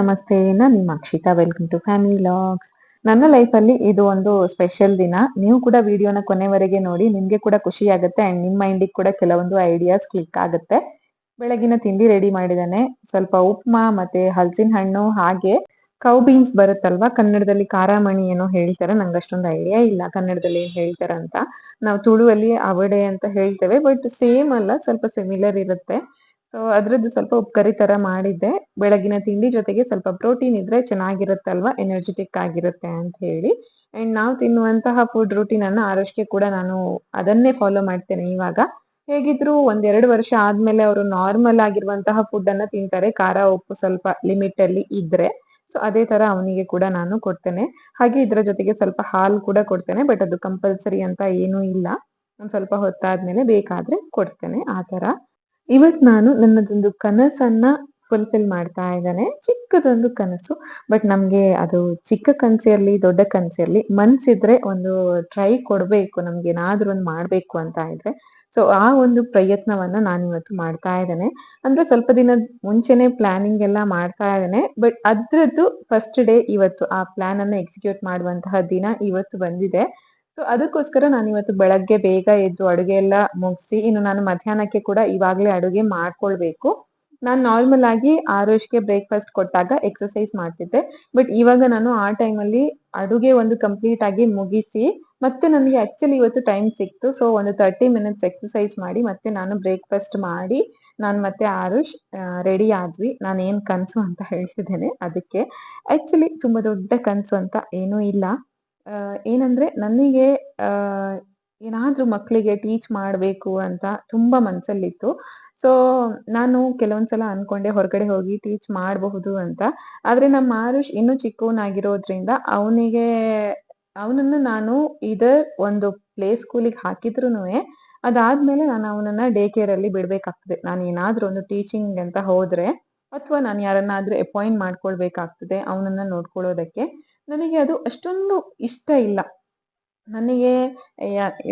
ನಮಸ್ತೆ ನಾನು ನಿಮ್ಮ Akshita welcome to family logs ನನ್ನ ಲೈಫಲ್ಲಿ ಇದು ಒಂದು ಸ್ಪೆಷಲ್ ದಿನ. ನೀವು ಕೂಡ ವಿಡಿಯೋನ ಕೊನೆವರೆಗೆ ನೋಡಿ, ನಿಮ್ಗೆ ಕೂಡ ಖುಷಿ ಆಗುತ್ತೆ ಅಂಡ್ ನಿಮ್ಮ ಮೈಂಡಿಗೆ ಕೂಡ ಕೆಲವೊಂದು ಐಡಿಯಾಸ್ ಕ್ಲಿಕ್ ಆಗುತ್ತೆ. ಬೆಳಗಿನ ತಿಂಡಿ ರೆಡಿ ಮಾಡಿದಾನೆ ಸ್ವಲ್ಪ ಉಪ್ಮಾ ಮತ್ತೆ ಹಲಸಿನ ಹಣ್ಣು ಹಾಗೆ ಕೌ ಬೀನ್ಸ್ ಬರುತ್ತಲ್ವಾ? ಕನ್ನಡದಲ್ಲಿ ಕಾರಾಮಣಿ ಏನೋ ಹೇಳ್ತಾರೆ? ನಂಗೆ ಅಷ್ಟೊಂದು ಐಡಿಯಾ ಇಲ್ಲ ಕನ್ನಡದಲ್ಲಿ ಏನ್ ಹೇಳ್ತಾರ ಅಂತ. ನಾವು ತುಳುವಲ್ಲಿ ಅವಡೆ ಅಂತ ಹೇಳ್ತೇವೆ ಬಟ್ ಸೇಮ್ ಅಲ್ಲ, ಸ್ವಲ್ಪ ಸಿಮಿಲರ್ ಇರುತ್ತೆ. ಸೊ ಅದ್ರದ್ದು ಸ್ವಲ್ಪ ಉಪ್ಕರಿ ತರ ಮಾಡಿದ್ದೆ. ಬೆಳಗಿನ ತಿಂಡಿ ಜೊತೆಗೆ ಸ್ವಲ್ಪ ಪ್ರೋಟೀನ್ ಇದ್ರೆ ಚೆನ್ನಾಗಿರುತ್ತಲ್ವಾ? ಎನರ್ಜೆಟಿಕ್ ಆಗಿರುತ್ತೆ ಅಂತ ಹೇಳಿ. ಅಂಡ್ ನಾವು ತಿನ್ನುವಂತಹ ಫುಡ್ ರೂಟೀನ್ ಅನ್ನ ಆರೋಗ್ಯಕ್ಕೆ ಕೂಡ ನಾನು ಅದನ್ನೇ ಫಾಲೋ ಮಾಡ್ತೇನೆ ಇವಾಗ. ಹೇಗಿದ್ರು ಒಂದೆರಡು ವರ್ಷ ಆದ್ಮೇಲೆ ಅವರು ನಾರ್ಮಲ್ ಆಗಿರುವಂತಹ ಫುಡ್ ಅನ್ನ ತಿಂತಾರೆ. ಖಾರ, ಉಪ್ಪು ಸ್ವಲ್ಪ ಲಿಮಿಟ್ ಅಲ್ಲಿ ಇದ್ರೆ. ಸೊ ಅದೇ ತರ ಅವನಿಗೆ ಕೂಡ ನಾನು ಕೊಡ್ತೇನೆ. ಹಾಗೆ ಇದ್ರ ಜೊತೆಗೆ ಸ್ವಲ್ಪ ಹಾಲು ಕೂಡ ಕೊಡ್ತೇನೆ. ಬಟ್ ಅದು ಕಂಪಲ್ಸರಿ ಅಂತ ಏನೂ ಇಲ್ಲ. ಒಂದ್ ಸ್ವಲ್ಪ ಹೊತ್ತಾದ್ಮೇಲೆ ಬೇಕಾದ್ರೆ ಕೊಡ್ತೇನೆ. ಆ ತರ. ಇವತ್ ನಾನು ನನ್ನದೊಂದು ಕನಸನ್ನ ಫುಲ್ಫಿಲ್ ಮಾಡ್ತಾ ಇದ್ದಾನೆ. ಚಿಕ್ಕದೊಂದು ಕನಸು. ಬಟ್ ನಮ್ಗೆ ಅದು ಚಿಕ್ಕ ಕನಸಿರ್ಲಿ ದೊಡ್ಡ ಕನಸಿರ್ಲಿ ಮನ್ಸಿದ್ರೆ ಒಂದು ಟ್ರೈ ಕೊಡ್ಬೇಕು, ನಮ್ಗೆ ಏನಾದ್ರೂ ಒಂದು ಮಾಡ್ಬೇಕು ಅಂತ ಇದ್ರೆ. ಸೊ ಆ ಒಂದು ಪ್ರಯತ್ನವನ್ನ ನಾನು ಇವತ್ತು ಮಾಡ್ತಾ ಇದ್ದೇನೆ. ಅಂದ್ರೆ ಸ್ವಲ್ಪ ದಿನದ ಮುಂಚೆನೆ ಪ್ಲಾನಿಂಗ್ ಎಲ್ಲ ಮಾಡ್ತಾ ಇದ್ದೇನೆ. ಬಟ್ ಅದ್ರದ್ದು ಫಸ್ಟ್ ಡೇ ಇವತ್ತು ಆ ಪ್ಲಾನ್ ಅನ್ನ ಎಕ್ಸಿಕ್ಯೂಟ್ ಮಾಡುವಂತಹ ದಿನ ಇವತ್ತು ಬಂದಿದೆ. ಸೊ ಅದಕ್ಕೋಸ್ಕರ ನಾನು ಇವತ್ತು ಬೆಳಗ್ಗೆ ಬೇಗ ಎದ್ದು ಅಡುಗೆ ಎಲ್ಲ ಮುಗಿಸಿ, ಇನ್ನು ನಾನು ಮಧ್ಯಾಹ್ನಕ್ಕೆ ಕೂಡ ಇವಾಗ್ಲೇ ಅಡುಗೆ ಮಾಡ್ಕೊಳ್ಬೇಕು. ನಾನು ನಾರ್ಮಲ್ ಆಗಿ ಆರೋಶ್ಗೆ ಬ್ರೇಕ್ಫಾಸ್ಟ್ ಕೊಟ್ಟಾಗ ಎಕ್ಸಸೈಸ್ ಮಾಡ್ತಿದ್ದೆ. ಬಟ್ ಇವಾಗ ನಾನು ಆ ಟೈಮಲ್ಲಿ ಅಡುಗೆ ಒಂದು ಕಂಪ್ಲೀಟ್ ಆಗಿ ಮುಗಿಸಿ, ಮತ್ತೆ ನನಗೆ ಆಕ್ಚುಲಿ ಇವತ್ತು ಟೈಮ್ ಸಿಕ್ತು. ಸೊ ಒಂದು ತರ್ಟಿ ಮಿನಿಟ್ಸ್ ಎಕ್ಸಸೈಸ್ ಮಾಡಿ, ಮತ್ತೆ ನಾನು ಬ್ರೇಕ್ಫಾಸ್ಟ್ ಮಾಡಿ, ನಾನು ಮತ್ತೆ ಆರುಷ್ ರೆಡಿ ಆದ್ವಿ. ನಾನು ಏನ್ ಕನ್ಸು ಅಂತ ಹೇಳ್ತಿದ್ದೇನೆ ಅದಕ್ಕೆ. ಆಕ್ಚುಲಿ ತುಂಬಾ ದೊಡ್ಡ ಕನ್ಸು ಅಂತ ಏನೂ ಇಲ್ಲ. ಏನಂದ್ರೆ ನನಗೆ ಏನಾದ್ರೂ ಮಕ್ಕಳಿಗೆ ಟೀಚ್ ಮಾಡ್ಬೇಕು ಅಂತ ತುಂಬಾ ಮನ್ಸಲ್ಲಿತ್ತು. ಸೊ ನಾನು ಕೆಲವೊಂದ್ಸಲ ಅನ್ಕೊಂಡೆ ಹೊರಗಡೆ ಹೋಗಿ ಟೀಚ್ ಮಾಡಬಹುದು ಅಂತ. ಆದ್ರೆ ನಮ್ಮ ಮಾರುಷ್ ಇನ್ನೂ ಚಿಕ್ಕವನಾಗಿರೋದ್ರಿಂದ ಅವನಿಗೆ, ಅವನನ್ನ ನಾನು ಇದರ್ ಒಂದು ಪ್ಲೇ ಸ್ಕೂಲಿಗೆ ಹಾಕಿದ್ರೂ ಅದಾದ್ಮೇಲೆ ನಾನು ಅವನನ್ನ ಡೇ ಕೇರ್ ಅಲ್ಲಿ ಬಿಡ್ಬೇಕಾಗ್ತದೆ. ನಾನು ಏನಾದ್ರೂ ಒಂದು ಟೀಚಿಂಗ್ ಅಂತ ಹೋದ್ರೆ, ಅಥವಾ ನಾನು ಯಾರನ್ನಾದ್ರೂ ಅಪಾಯಿಂಟ್ ಮಾಡ್ಕೊಳ್ಬೇಕಾಗ್ತದೆ ಅವನನ್ನ ನೋಡ್ಕೊಳ್ಳೋದಕ್ಕೆ. ನನಗೆ ಅದು ಅಷ್ಟೊಂದು ಇಷ್ಟ ಇಲ್ಲ. ನನಗೆ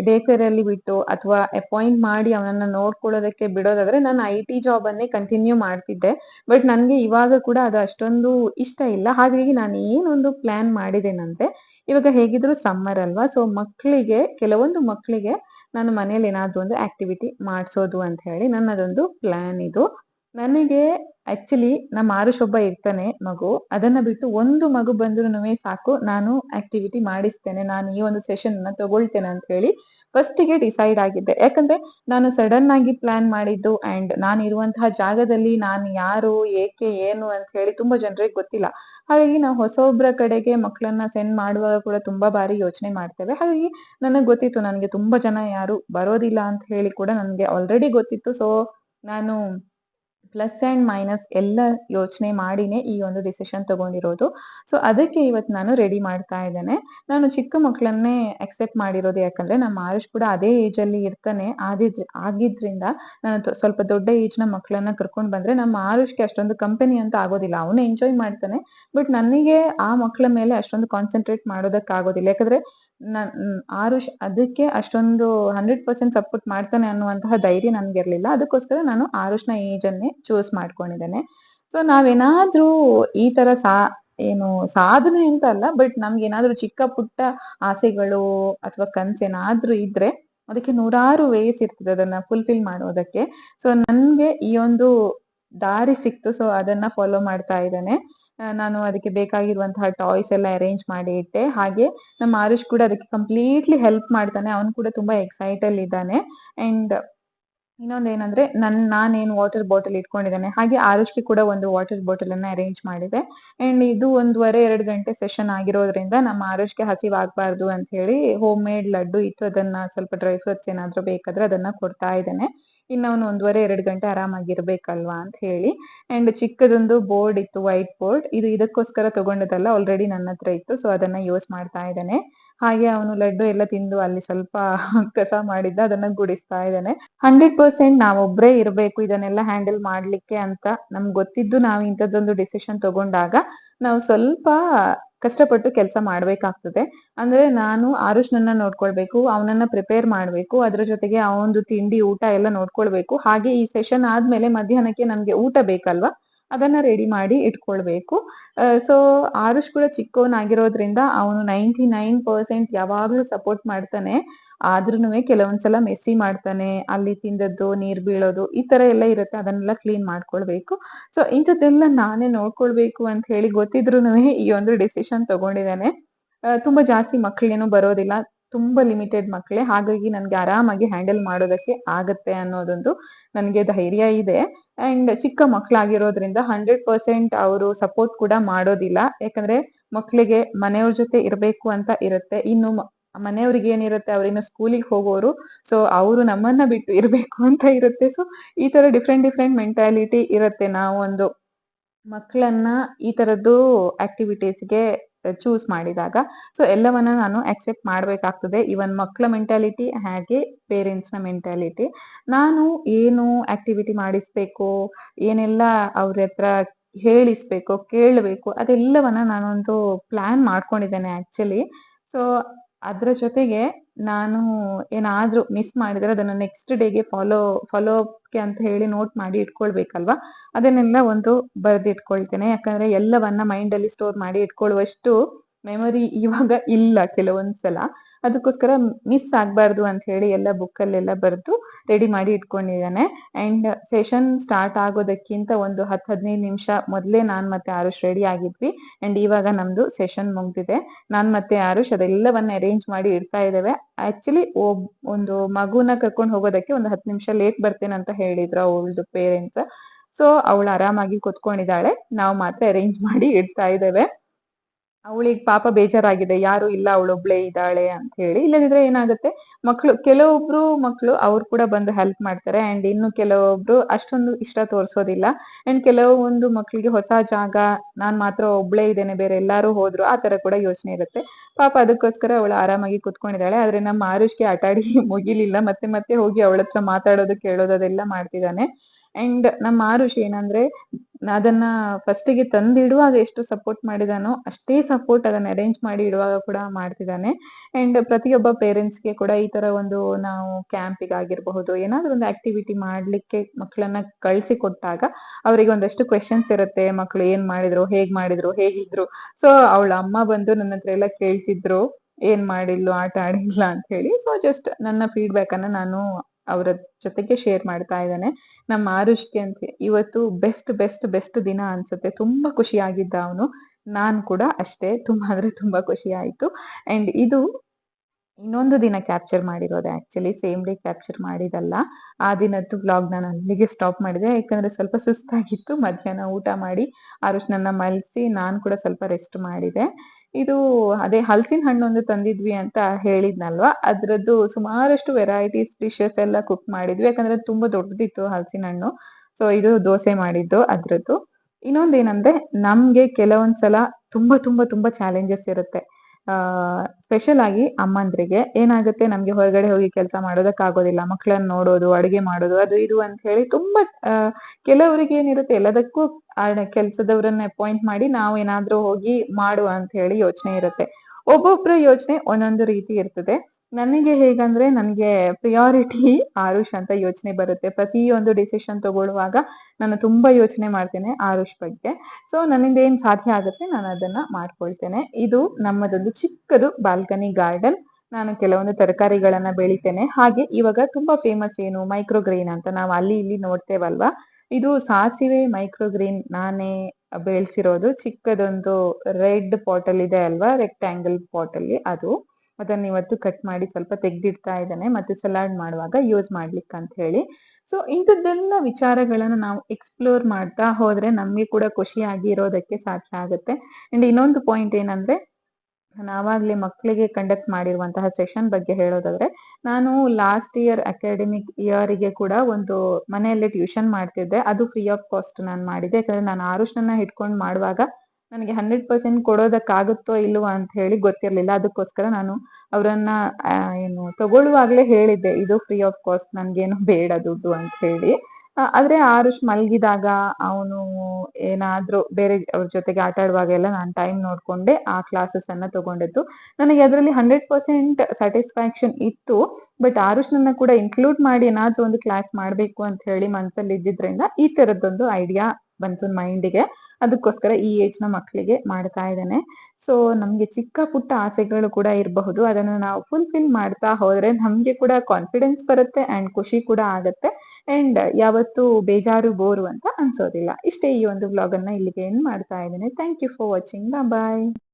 ಬೇಕರಿಯಲ್ಲಿ ಬಿಟ್ಟು ಅಥವಾ ಅಪಾಯಿಂಟ್ ಮಾಡಿ ಅವನನ್ನ ನೋಡ್ಕೊಳ್ಳೋದಕ್ಕೆ ಬಿಡೋದಾದ್ರೆ ನಾನು ಐ ಟಿ ಜಾಬ್ ಅನ್ನೇ ಕಂಟಿನ್ಯೂ ಮಾಡ್ತಿದ್ದೆ. ಬಟ್ ನನಗೆ ಇವಾಗ ಕೂಡ ಅದು ಅಷ್ಟೊಂದು ಇಷ್ಟ ಇಲ್ಲ. ಹಾಗಾಗಿ ನಾನು ಏನೊಂದು ಪ್ಲಾನ್ ಮಾಡಿದ್ದೇನಂತೆ ಇವಾಗ ಹೇಗಿದ್ರು ಸಮ್ಮರ್ ಅಲ್ವಾ? ಸೊ ಮಕ್ಕಳಿಗೆ ಕೆಲವೊಂದು ಮಕ್ಕಳಿಗೆ ನಾನು ಮನೇಲಿ ಏನಾದರೂ ಒಂದು ಆಕ್ಟಿವಿಟಿ ಮಾಡಿಸೋದು ಅಂತ ಹೇಳಿ ನನ್ನದೊಂದು ಪ್ಲಾನ್ ಇದು. ನನಗೆ ಆಕ್ಚುಲಿ ನಮ್ಮ ಆರುಷ್ ಒಬ್ಬ ಇರ್ತಾನೆ ಮಗು. ಅದನ್ನ ಬಿಟ್ಟು ಒಂದು ಮಗು ಬಂದ್ರು ಸಾಕು. ನಾನು ಆಕ್ಟಿವಿಟಿ ಮಾಡಿಸ್ತೇನೆ. ನಾನು ಈ ಒಂದು ಸೆಷನ್ ಅನ್ನ ತಗೊಳ್ತೇನೆ ಅಂತ ಹೇಳಿ ಫಸ್ಟ್ಗೆ ಡಿಸೈಡ್ ಆಗಿದ್ದೆ. ಯಾಕಂದ್ರೆ ನಾನು ಸಡನ್ ಆಗಿ ಪ್ಲಾನ್ ಮಾಡಿದ್ದು ಅಂಡ್ ನಾನು ಇರುವಂತಹ ಜಾಗದಲ್ಲಿ ನಾನು ಯಾರು, ಏಕೆ, ಏನು ಅಂತ ಹೇಳಿ ತುಂಬಾ ಜನರಿಗೆ ಗೊತ್ತಿಲ್ಲ. ಹಾಗಾಗಿ ನಾವು ಹೊಸೊಬ್ಬರ ಕಡೆಗೆ ಮಕ್ಕಳನ್ನ ಸೆಂಡ್ ಮಾಡುವಾಗ ಕೂಡ ತುಂಬಾ ಬಾರಿ ಯೋಚನೆ ಮಾಡ್ತೇವೆ. ಹಾಗಾಗಿ ನನಗೆ ಗೊತ್ತಿತ್ತು ನನಗೆ ತುಂಬಾ ಜನ ಯಾರು ಬರೋದಿಲ್ಲ ಅಂತ ಹೇಳಿ ಕೂಡ ನನಗೆ ಆಲ್ರೆಡಿ ಗೊತ್ತಿತ್ತು. ಸೊ ನಾನು ಪ್ಲಸ್ ಅಂಡ್ ಮೈನಸ್ ಎಲ್ಲ ಯೋಚನೆ ಮಾಡಿನೇ ಈ ಒಂದು ಡಿಸಿಷನ್ ತಗೊಂಡಿರೋದು. ಸೊ ಅದಕ್ಕೆ ಇವತ್ತು ನಾನು ರೆಡಿ ಮಾಡ್ತಾ ಇದ್ದೇನೆ. ನಾನು ಚಿಕ್ಕ ಮಕ್ಕಳನ್ನೇ ಅಕ್ಸೆಪ್ಟ್ ಮಾಡಿರೋದು ಯಾಕಂದ್ರೆ ನಮ್ಮ ಆಯುಷ್ ಕೂಡ ಅದೇ ಏಜ್ ಅಲ್ಲಿ ಇರ್ತಾನೆ. ಆದಿದ್, ಆಗಿದ್ರಿಂದ ನಾನು ಸ್ವಲ್ಪ ದೊಡ್ಡ ಏಜ್ನ ಮಕ್ಕಳನ್ನ ಕರ್ಕೊಂಡು ಬಂದ್ರೆ ನಮ್ಮ ಆರುಷ್ಗೆ ಅಷ್ಟೊಂದು ಕಂಪನಿ ಅಂತ ಆಗೋದಿಲ್ಲ. ಅವನು ಎಂಜಾಯ್ ಮಾಡ್ತಾನೆ. ಬಟ್ ನನಗೆ ಆ ಮಕ್ಕಳ ಮೇಲೆ ಅಷ್ಟೊಂದು ಕಾನ್ಸಂಟ್ರೇಟ್ ಮಾಡೋದಕ್ಕಾಗೋದಿಲ್ಲ. ಯಾಕಂದ್ರೆ ನನ್ ಆರುಷ್ ಅದಕ್ಕೆ ಅಷ್ಟೊಂದು ಹಂಡ್ರೆಡ್ ಪರ್ಸೆಂಟ್ ಸಪೋರ್ಟ್ ಮಾಡ್ತಾನೆ ಅನ್ನುವಂತಹ ಧೈರ್ಯ ನನ್ಗೆ ಇರ್ಲಿಲ್ಲ ಅದಕ್ಕೋಸ್ಕರ ನಾನು ಆರುಷ್ನ ಏಜ್ ಅನ್ನೇ ಚೂಸ್ ಮಾಡ್ಕೊಂಡಿದ್ದೇನೆ. ಸೊ ನಾವೇನಾದ್ರೂ ಈ ತರ ಸಾ, ಏನು ಸಾಧನೆ ಅಂತ ಅಲ್ಲ ಬಟ್ ನಮ್ಗೆ ಏನಾದ್ರೂ ಚಿಕ್ಕ ಪುಟ್ಟ ಆಸೆಗಳು ಅಥವಾ ಕನ್ಸೇನಾದ್ರೂ ಇದ್ರೆ ಅದಕ್ಕೆ ನೂರಾರು ವೇಸ್ ಇರ್ತದೆ ಅದನ್ನ ಫುಲ್ಫಿಲ್ ಮಾಡೋದಕ್ಕೆ ಸೊ ನನ್ಗೆ ಈ ಒಂದು ದಾರಿ ಸಿಕ್ತು. ಸೊ ಅದನ್ನ ಫಾಲೋ ಮಾಡ್ತಾ ಇದ್ದೇನೆ. ನಾನು ಅದಕ್ಕೆ ಬೇಕಾಗಿರುವಂತಹ ಟಾಯ್ಸ್ ಎಲ್ಲ ಅರೇಂಜ್ ಮಾಡಿ ಇಟ್ಟೆ. ಹಾಗೆ ನಮ್ಮ ಆರುಷ್ ಕೂಡ ಅದಕ್ಕೆ ಕಂಪ್ಲೀಟ್ಲಿ ಹೆಲ್ಪ್ ಮಾಡ್ತಾನೆ. ಅವನು ಕೂಡ ತುಂಬಾ ಎಕ್ಸೈಟ್ ಅಲ್ಲಿ ಇದ್ದಾನೆ ಅಂಡ್ ಇನ್ನೊಂದೇನಂದ್ರೆ ನನ್, ನಾನೇನು ವಾಟರ್ ಬಾಟಲ್ ಇಟ್ಕೊಂಡಿದ್ದೇನೆ. ಹಾಗೆ ಆರುಷ್ಗೆ ಕೂಡ ಒಂದು ವಾಟರ್ ಬಾಟಲ್ ಅನ್ನ ಅರೇಂಜ್ ಮಾಡಿದೆ. ಅಂಡ್ ಇದು ಒಂದೂವರೆ, ಎರಡು ಗಂಟೆ ಸೆಷನ್ ಆಗಿರೋದ್ರಿಂದ ನಮ್ಮ ಆರುಷ್ಗೆ ಹಸಿವಾಗಬಾರ್ದು ಅಂತ ಹೇಳಿ ಹೋಮ್ ಮೇಡ್ ಲಡ್ಡು ಇತ್ತು. ಅದನ್ನ ಸ್ವಲ್ಪ ಡ್ರೈ ಫ್ರೂಟ್ಸ್ ಏನಾದ್ರೂ ಬೇಕಾದ್ರೆ ಅದನ್ನ ಕೊಡ್ತಾ ಇದ್ದೇನೆ. ಇನ್ನು ಅವನು ಒಂದೂವರೆ, ಎರಡು ಗಂಟೆ ಆರಾಮಾಗಿರ್ಬೇಕಲ್ವಾ ಅಂತ ಹೇಳಿ. ಅಂಡ್ ಚಿಕ್ಕದೊಂದು ಬೋರ್ಡ್ ಇತ್ತು ವೈಟ್ ಬೋರ್ಡ್ ಇದು ಇದಕ್ಕೋಸ್ಕರ ತಗೊಂಡದಲ್ಲ ಆಲ್ರೆಡಿ ನನ್ನ ಹತ್ರ ಇತ್ತು ಸೊ ಅದನ್ನ ಯೂಸ್ ಮಾಡ್ತಾ ಇದ್ದಾನೆ. ಹಾಗೆ ಅವನು ಲಡ್ಡು ಎಲ್ಲ ತಿಂದು ಅಲ್ಲಿ ಸ್ವಲ್ಪ ಕಸ ಮಾಡಿದ್ದ, ಅದನ್ನ ಗುಡಿಸ್ತಾ ಇದ್ದಾನೆ. ಹಂಡ್ರೆಡ್ ಪರ್ಸೆಂಟ್ ನಾವೊಬ್ಬರೇ ಇರಬೇಕು, ಇದನ್ನೆಲ್ಲ ಹ್ಯಾಂಡಲ್ ಮಾಡ್ಲಿಕ್ಕೆ ಅಂತ ನಮ್ಗೆ ಗೊತ್ತಿದ್ದು ನಾವು ಇಂಥದ್ದೊಂದು ಡಿಸಿಷನ್ ತಗೊಂಡಾಗ. ನಾವು ಸ್ವಲ್ಪ ಕಷ್ಟಪಟ್ಟು ಕೆಲಸ ಮಾಡ್ಬೇಕಾಗ್ತದೆ. ಅಂದ್ರೆ ನಾನು ಆರುಷ್ನನ್ನ ನೋಡ್ಕೊಳ್ಬೇಕು, ಅವನನ್ನ ಪ್ರಿಪೇರ್ ಮಾಡ್ಬೇಕು, ಅದ್ರ ಜೊತೆಗೆ ಅವನದು ತಿಂಡಿ, ಊಟ ಎಲ್ಲ ನೋಡ್ಕೊಳ್ಬೇಕು. ಹಾಗೆ ಈ ಸೆಷನ್ ಆದ್ಮೇಲೆ ಮಧ್ಯಾಹ್ನಕ್ಕೆ ನಮ್ಗೆ ಊಟ ಬೇಕಲ್ವಾ? ಅದನ್ನ ರೆಡಿ ಮಾಡಿ ಇಟ್ಕೊಳ್ಬೇಕು. ಸೊ ಆರುಷ್ ಕೂಡ ಚಿಕ್ಕವನಾಗಿರೋದ್ರಿಂದ ಅವನು ನೈಂಟಿ ನೈನ್ ಪರ್ಸೆಂಟ್ ಯಾವಾಗ್ಲೂ ಸಪೋರ್ಟ್ ಮಾಡ್ತಾನೆ. ಆದ್ರೂನು ಕೆಲವೊಂದ್ಸಲ ಮೆಸ್ಸಿ ಮಾಡ್ತಾನೆ, ಅಲ್ಲಿ ತಿಂದದ್ದು, ನೀರ್ ಬೀಳೋದು, ಈ ತರ ಎಲ್ಲ ಇರುತ್ತೆ, ಅದನ್ನೆಲ್ಲ ಕ್ಲೀನ್ ಮಾಡ್ಕೊಳ್ಬೇಕು. ಸೊ ಇಂಥದ್ದೆಲ್ಲ ನಾನೇ ನೋಡ್ಕೊಳ್ಬೇಕು ಅಂತ ಹೇಳಿ ಗೊತ್ತಿದ್ರು ಈ ಒಂದು ಡಿಸಿಷನ್ ತಗೊಂಡಿದ್ದಾನೆ. ತುಂಬಾ ಜಾಸ್ತಿ ಮಕ್ಳೇನು ಬರೋದಿಲ್ಲ, ತುಂಬಾ ಲಿಮಿಟೆಡ್ ಮಕ್ಕಳೇ ಹಾಗಾಗಿ ನನ್ಗೆ ಆರಾಮಾಗಿ ಹ್ಯಾಂಡಲ್ ಮಾಡೋದಕ್ಕೆ ಆಗತ್ತೆ ಅನ್ನೋದೊಂದು ನನಗೆ ಧೈರ್ಯ ಇದೆ. ಅಂಡ್ ಚಿಕ್ಕ ಮಕ್ಕಳಾಗಿರೋದ್ರಿಂದ ಹಂಡ್ರೆಡ್ ಪರ್ಸೆಂಟ್ ಅವರು ಸಪೋರ್ಟ್ ಕೂಡ ಮಾಡೋದಿಲ್ಲ. ಯಾಕಂದ್ರೆ ಮಕ್ಕಳಿಗೆ ಮನೆಯವ್ರ ಜೊತೆ ಇರಬೇಕು ಅಂತ ಇರುತ್ತೆ, ಇನ್ನು ಮನೆಯವ್ರಿಗೆ ಏನಿರುತ್ತೆ ಅವ್ರಿನ್ನು ಸ್ಕೂಲಿಗೆ ಹೋಗೋರು ಸೊ ಅವರು ನಮ್ಮನ್ನ ಬಿಟ್ಟು ಇರಬೇಕು ಅಂತ ಇರುತ್ತೆ. ಸೊ ಈ ತರ ಡಿಫ್ರೆಂಟ್ ಡಿಫ್ರೆಂಟ್ ಮೆಂಟಾಲಿಟಿ ಇರುತ್ತೆ ನಾವೊಂದು ಮಕ್ಕಳನ್ನ ಈ ತರದ್ದು ಆಕ್ಟಿವಿಟೀಸ್ಗೆ ಚೂಸ್ ಮಾಡಿದಾಗ. ಸೊ ಎಲ್ಲವನ್ನ ನಾನು ಅಕ್ಸೆಪ್ಟ್ ಮಾಡ್ಬೇಕಾಗ್ತದೆ. ಇವನ್ ಮಕ್ಕಳ ಮೆಂಟಾಲಿಟಿ ಹಾಗೆ ಪೇರೆಂಟ್ಸ್ನ ಮೆಂಟಾಲಿಟಿ ನಾನು ಏನು ಆಕ್ಟಿವಿಟಿ ಮಾಡಿಸ್ಬೇಕು, ಏನೆಲ್ಲ ಅವ್ರ ಹತ್ರ ಹೇಳಿಸ್ಬೇಕು, ಕೇಳಬೇಕು, ಅದೆಲ್ಲವನ್ನ ನಾನೊಂದು ಪ್ಲಾನ್ ಮಾಡ್ಕೊಂಡಿದ್ದೇನೆ ಆಕ್ಚುಲಿ ಸೊ ಅದ್ರ ಜೊತೆಗೆ ನಾನು ಏನಾದ್ರೂ ಮಿಸ್ ಮಾಡಿದ್ರೆ ಅದನ್ನ ನೆಕ್ಸ್ಟ್ ಡೇಗೆ ಫಾಲೋ ಫಾಲೋ ಅಪ್ಗೆ ಅಂತ ಹೇಳಿ ನೋಟ್ ಮಾಡಿ ಇಟ್ಕೊಳ್ಬೇಕಲ್ವಾ? ಅದನ್ನೆಲ್ಲ ಒಂದು ಬರೆದಿಟ್ಕೊಳ್ತೇನೆ. ಯಾಕಂದ್ರೆ ಎಲ್ಲವನ್ನ ಮೈಂಡ್ ಅಲ್ಲಿ ಸ್ಟೋರ್ ಮಾಡಿ ಇಟ್ಕೊಳ್ಳುವಷ್ಟು ಮೆಮೊರಿ ಇವಾಗ ಇಲ್ಲ ಕೆಲವೊಂದ್ಸಲ. ಅದಕ್ಕೋಸ್ಕರ ಮಿಸ್ ಆಗ್ಬಾರ್ದು ಅಂತ ಹೇಳಿ ಎಲ್ಲ ಬುಕ್ ಅಲ್ಲೆಲ್ಲ ಬರೆದು ರೆಡಿ ಮಾಡಿ ಇಟ್ಕೊಂಡಿದ್ದಾನೆ. ಅಂಡ್ ಸೆಷನ್ ಸ್ಟಾರ್ಟ್ ಆಗೋದಕ್ಕಿಂತ ಒಂದು ಹತ್ತು ಹದಿನೈದು ನಿಮಿಷ ಮೊದಲೇ ನಾನ್ ಮತ್ತೆ ಆರುಷ್ ರೆಡಿ ಆಗಿದ್ವಿ. ಅಂಡ್ ಇವಾಗ ನಮ್ದು ಸೆಷನ್ ಮುಗ್ದಿದೆ. ನಾನ್ ಮತ್ತೆ ಆರುಷ್ ಅದೆಲ್ಲವನ್ನ ಅರೇಂಜ್ ಮಾಡಿ ಇಡ್ತಾ ಇದ್ದೇವೆ. ಆಕ್ಚುಲಿ ಒಂದು ಮಗುನ ಕರ್ಕೊಂಡು ಹೋಗೋದಕ್ಕೆ ಒಂದು ಹತ್ತು ನಿಮಿಷ ಲೇಟ್ ಬರ್ತೇನೆ ಅಂತ ಹೇಳಿದ್ರು ಅವಳದು ಪೇರೆಂಟ್ಸ್ ಸೊ ಅವಳು ಆರಾಮಾಗಿ ಕುತ್ಕೊಂಡಿದ್ದಾಳೆ. ನಾವು ಮಾತ್ರ ಅರೇಂಜ್ ಮಾಡಿ ಇಡ್ತಾ ಇದ್ದೇವೆ. ಅವಳಿಗೆ ಪಾಪ ಬೇಜಾರಾಗಿದೆ, ಯಾರು ಇಲ್ಲ ಅವಳೊಬ್ಳೆ ಇದ್ದಾಳೆ ಅಂತ ಹೇಳಿ, ಇಲ್ಲದಿದ್ರೆ ಏನಾಗುತ್ತೆ ಮಕ್ಕಳು ಕೆಲವೊಬ್ರು ಮಕ್ಕಳು ಅವ್ರು ಕೂಡ ಬಂದು ಹೆಲ್ಪ್ ಮಾಡ್ತಾರೆ ಅಂಡ್ ಇನ್ನು ಕೆಲವೊಬ್ರು ಅಷ್ಟೊಂದು ಇಷ್ಟ ತೋರಿಸೋದಿಲ್ಲ ಅಂಡ್ ಕೆಲವೊಂದು ಮಕ್ಕಳಿಗೆ ಹೊಸ ಜಾಗ, ನಾನ್ ಮಾತ್ರ ಒಬ್ಳೆ ಇದ್ದೇನೆ, ಬೇರೆ ಎಲ್ಲಾರು ಹೋದ್ರು, ಆ ತರ ಕೂಡ ಯೋಚನೆ ಇರುತ್ತೆ. ಪಾಪ ಅದಕ್ಕೋಸ್ಕರ ಅವಳು ಆರಾಮಾಗಿ ಕುತ್ಕೊಂಡಿದ್ದಾಳೆ, ಆದ್ರೆ ನಮ್ಮ ಆರುಷ್ಗೆ ಆಟಾಡಿ ಮುಗಿಲಿಲ್ಲ, ಮತ್ತೆ ಮತ್ತೆ ಹೋಗಿ ಅವಳ ಹತ್ರ ಮಾತಾಡೋದು, ಕೇಳೋದು ಅದೆಲ್ಲ ಮಾಡ್ತಿದ್ದಾನೆ. ಅಂಡ್ ನಮ್ಮ ಆರುಷ್ ಏನಂದ್ರೆ ಅದನ್ನ ಫಸ್ಟಿಗೆ ತಂದಿಡುವಾಗ ಎಷ್ಟು ಸಪೋರ್ಟ್ ಮಾಡಿದಾನೋ ಅಷ್ಟೇ ಸಪೋರ್ಟ್ ಅದನ್ನ ಅರೇಂಜ್ ಮಾಡಿ ಇಡುವಾಗ ಕೂಡ ಮಾಡ್ತಿದ್ದಾನೆ ಅಂಡ್ ಪ್ರತಿಯೊಬ್ಬ parents ಗೆ ಕೂಡ ಈ ತರ ಒಂದು ನಾವು ಕ್ಯಾಂಪಿಗೆ ಆಗಿರಬಹುದು, ಏನಾದ್ರೂ ಒಂದು ಆಕ್ಟಿವಿಟಿ ಮಾಡ್ಲಿಕ್ಕೆ ಮಕ್ಕಳನ್ನ ಕಳ್ಸಿ ಕೊಟ್ಟಾಗ ಅವರಿಗೆ ಒಂದಷ್ಟು ಕ್ವೆಶನ್ಸ್ ಇರುತ್ತೆ. ಮಕ್ಕಳು ಏನ್ ಮಾಡಿದ್ರು, ಹೇಗ್ ಮಾಡಿದ್ರು, ಹೇಗಿದ್ರು. ಸೊ ಅವಳ ಅಮ್ಮ ಬಂದು ನನ್ನ ಹತ್ರ ಎಲ್ಲ ಕೇಳ್ತಿದ್ರು, ಏನ್ ಮಾಡಿಲ್ಲ ಆಟ ಆಡಿಲ್ಲ ಅಂತ ಹೇಳಿ. ಸೊ ಜಸ್ಟ್ ನನ್ನ ಫೀಡ್ಬ್ಯಾಕ್ ಅನ್ನ ನಾನು ಅವರ ಜೊತೆಗೆ ಶೇರ್ ಮಾಡ್ತಾ ಇದ್ದಾನೆ. ನಮ್ಮ ಆರುಷ್ಗೆ ಅಂತ ಇವತ್ತು ಬೆಸ್ಟ್ ಬೆಸ್ಟ್ ಬೆಸ್ಟ್ ದಿನ ಅನ್ಸುತ್ತೆ. ತುಂಬಾ ಖುಷಿ ಆಗಿದ್ದ ಅವನು. ನಾನ್ ಕೂಡ ಅಷ್ಟೇ. ತುಂಬಾ ಅಂದ್ರೆ ತುಂಬಾ ಖುಷಿ ಆಯ್ತು. ಅಂಡ್ ಇದು ಇನ್ನೊಂದು ದಿನ ಕ್ಯಾಪ್ಚರ್ ಮಾಡಿರೋದು ಆಕ್ಚುಲಿ ಸೇಮ್ ಡೇ ಕ್ಯಾಪ್ಚರ್ ಮಾಡಿದಲ್ಲ. ಆ ದಿನದ್ದು ವ್ಲಾಗ್ ನಾನು ಅಲ್ಲಿಗೆ ಸ್ಟಾಪ್ ಮಾಡಿದೆ. ಯಾಕಂದ್ರೆ ಸ್ವಲ್ಪ ಸುಸ್ತಾಗಿತ್ತು. ಮಧ್ಯಾಹ್ನ ಊಟ ಮಾಡಿ ಆರುಷ್ನನ್ನ ಮಲಸಿ ನಾನ್ ಕೂಡ ಸ್ವಲ್ಪ ರೆಸ್ಟ್ ಮಾಡಿದೆ. ಇದು ಅದೇ ಹಲಸಿನ ಹಣ್ಣು ಒಂದು ತಂದಿದ್ವಿ ಅಂತ ಹೇಳಿದ್ನಲ್ವಾ? ಅದ್ರದ್ದು ಸುಮಾರಷ್ಟು ವೆರೈಟೀಸ್ ಡಿಶಸ್ ಎಲ್ಲ ಕುಕ್ ಮಾಡಿದ್ವಿ. ಯಾಕಂದ್ರೆ ತುಂಬಾ ದೊಡ್ಡದಿತ್ತು ಹಲಸಿನ ಹಣ್ಣು. ಸೊ ಇದು ದೋಸೆ ಮಾಡಿದ್ದು ಅದ್ರದ್ದು. ಇನ್ನೊಂದೇನಂದ್ರೆ ನಮ್ಗೆ ಕೆಲವೊಂದ್ಸಲ ತುಂಬಾ ತುಂಬಾ ತುಂಬಾ ಚಾಲೆಂಜಸ್ ಇರುತ್ತೆ. ಆ ಸ್ಪೆಷಲ್ ಆಗಿ ಅಮ್ಮಂದ್ರಿಗೆ ಏನಾಗುತ್ತೆ? ನಮ್ಗೆ ಹೊರಗಡೆ ಹೋಗಿ ಕೆಲಸ ಮಾಡೋದಕ್ಕಾಗೋದಿಲ್ಲ. ಮಕ್ಕಳನ್ನ ನೋಡೋದು, ಅಡುಗೆ ಮಾಡೋದು, ಅದು ಇದು ಅಂತ ಹೇಳಿ ತುಂಬಾ ಕೆಲವರಿಗೆ ಏನಿರುತ್ತೆ? ಎಲ್ಲದಕ್ಕೂ ಕೆಲಸದವರನ್ನ ಅಪಾಯಿಂಟ್ ಮಾಡಿ ನಾವು ಏನಾದ್ರೂ ಹೋಗಿ ಮಾಡುವ ಅಂತ ಹೇಳಿ ಯೋಚನೆ ಇರುತ್ತೆ. ಒಬ್ಬೊಬ್ರ ಯೋಚನೆ ಒಂದೊಂದು ರೀತಿ ಇರ್ತದೆ. ನನಗೆ ಹೇಗಂದ್ರೆ ನನಗೆ ಪ್ರಿಯಾರಿಟಿ ಆರುಷ್ ಅಂತ ಯೋಚನೆ ಬರುತ್ತೆ. ಪ್ರತಿಯೊಂದು ಡಿಸಿಷನ್ ತಗೊಳ್ಳುವಾಗ ನಾನು ತುಂಬಾ ಯೋಚನೆ ಮಾಡ್ತೇನೆ ಆರುಷ್ ಬಗ್ಗೆ. ಸೊ ನನ್ನಿಂದ ಏನ್ ಸಾಧ್ಯ ಆಗುತ್ತೆ ನಾನು ಅದನ್ನ ಮಾಡ್ಕೊಳ್ತೇನೆ. ಇದು ನಮ್ಮದೊಂದು ಚಿಕ್ಕದು ಬಾಲ್ಕನಿ ಗಾರ್ಡನ್ ನಾನು ಕೆಲವೊಂದು ತರಕಾರಿಗಳನ್ನ ಬೆಳಿತೇನೆ. ಹಾಗೆ ಇವಾಗ ತುಂಬಾ ಫೇಮಸ್ ಏನು ಮೈಕ್ರೋಗ್ರೀನ್ ಅಂತ ನಾವು ಅಲ್ಲಿ ಇಲ್ಲಿ ನೋಡ್ತೇವಲ್ವಾ? ಇದು ಸಾಸಿವೆ ಮೈಕ್ರೋಗ್ರೀನ್ ನಾನೇ ಬೆಳೆಸಿರೋದು. ಚಿಕ್ಕದೊಂದು ರೆಡ್ ಪಾಟಲ್ ಇದೆ ಅಲ್ವಾ? ರೆಕ್ಟ್ಯಾಂಗಲ್ ಪಾಟಲ್ಲಿ ಅದು. ಅದನ್ನ ಇವತ್ತು ಕಟ್ ಮಾಡಿ ಸ್ವಲ್ಪ ತೆಗ್ದಿಡ್ತಾ ಇದ್ದಾನೆ. ಮತ್ತೆ ಸಲಾಡ್ ಮಾಡುವಾಗ ಯೂಸ್ ಮಾಡ್ಲಿಕ್ಕೆ ಅಂತ ಹೇಳಿ ಸೊ ಇಂಥದ್ದೆಲ್ಲ ವಿಚಾರಗಳನ್ನ ನಾವು ಎಕ್ಸ್ಪ್ಲೋರ್ ಮಾಡ್ತಾ ಹೋದ್ರೆ ನಮಗೆ ಕೂಡ ಖುಷಿಯಾಗಿ ಇರೋದಕ್ಕೆ ಸಾಧ್ಯ ಆಗುತ್ತೆ. ಅಂಡ್ ಇನ್ನೊಂದು ಪಾಯಿಂಟ್ ಏನಂದ್ರೆ ನಾನು ಆವಾಗ್ಲೇ ಮಕ್ಕಳಿಗೆ ಕಂಡಕ್ಟ್ ಮಾಡಿರುವಂತಹ ಸೆಷನ್ ಬಗ್ಗೆ ಹೇಳೋದಾದ್ರೆ, ನಾನು ಲಾಸ್ಟ್ ಇಯರ್ ಅಕಾಡೆಮಿಕ್ ಇಯರಿಗೆ ಕೂಡ ಒಂದು ಮನೆಯಲ್ಲೇ ಟ್ಯೂಷನ್ ಮಾಡ್ತಿದ್ದೆ. ಅದು ಫ್ರೀ ಆಫ್ ಕಾಸ್ಟ್ ನಾನು ಮಾಡಿದ್ದೆ. ಯಾಕಂದ್ರೆ ನಾನು ಆರುಷ್ಟನ್ನ ಹಿಡ್ಕೊಂಡು ಮಾಡುವಾಗ ನನಗೆ ಹಂಡ್ರೆಡ್ ಪರ್ಸೆಂಟ್ ಕೊಡೋದಕ್ಕಾಗುತ್ತೋ ಇಲ್ವಾ ಅಂತ ಹೇಳಿ ಗೊತ್ತಿರಲಿಲ್ಲ. ಅದಕ್ಕೋಸ್ಕರ ನಾನು ಅವರನ್ನ ಏನು, ತಗೊಳ್ಳುವಾಗ್ಲೇ ಹೇಳಿದ್ದೆ. ಇದು ಫ್ರೀ ಆಫ್ ಕಾಸ್ಟ್ ನನ್ಗೇನು ಬೇಡ ದುಡ್ಡು ಅಂತ ಹೇಳಿ. ಆದ್ರೆ ಆರುಷ್ ಮಲ್ಗಿದಾಗ ಅವನು ಏನಾದ್ರೂ ಬೇರೆ ಅವ್ರ ಜೊತೆಗೆ ಆಟ ಆಡುವಾಗ ಎಲ್ಲ ನಾನು ಟೈಮ್ ನೋಡ್ಕೊಂಡೆ ಆ ಕ್ಲಾಸಸ್ ಅನ್ನ ತಗೊಂಡಿದ್ದು. ನನಗೆ ಅದರಲ್ಲಿ ಹಂಡ್ರೆಡ್ ಪರ್ಸೆಂಟ್ ಸ್ಯಾಟಿಸ್ಫ್ಯಾಕ್ಷನ್ ಇತ್ತು ಬಟ್ ಆರುಷ್ ನನ್ನ ಕೂಡ ಇನ್ಕ್ಲೂಡ್ ಮಾಡಿ ಏನಾದ್ರೂ ಒಂದು ಕ್ಲಾಸ್ ಮಾಡ್ಬೇಕು ಅಂತ ಹೇಳಿ ಮನ್ಸಲ್ಲಿ ಇದ್ದಿದ್ರಿಂದ ಈ ತರದ್ದೊಂದು ಐಡಿಯಾ ಬಂತು ಮೈಂಡಿಗೆ ಅದಕ್ಕೋಸ್ಕರ ಈ ಏಜ್ನ ಮಕ್ಕಳಿಗೆ ಮಾಡ್ತಾ ಇದ್ದೇನೆ. ಸೊ ನಮ್ಗೆ ಚಿಕ್ಕ ಪುಟ್ಟ ಆಸೆಗಳು ಕೂಡ ಇರಬಹುದು. ಅದನ್ನು ನಾವು ಫುಲ್ಫಿಲ್ ಮಾಡ್ತಾ ಹೋದ್ರೆ ನಮ್ಗೆ ಕೂಡ ಕಾನ್ಫಿಡೆನ್ಸ್ ಬರುತ್ತೆ ಅಂಡ್ ಖುಷಿ ಕೂಡ ಆಗತ್ತೆ. ಅಂಡ್ ಯಾವತ್ತು ಬೇಜಾರು, ಬೋರು ಅಂತ ಅನ್ಸೋದಿಲ್ಲ. ಇಷ್ಟೇ ಈ ಒಂದು ವ್ಲಾಗ್ ಅನ್ನ ಇಲ್ಲಿಗೆ ಏನ್ ಮಾಡ್ತಾ ಇದ್ದೀನಿ. Thank you for watching bye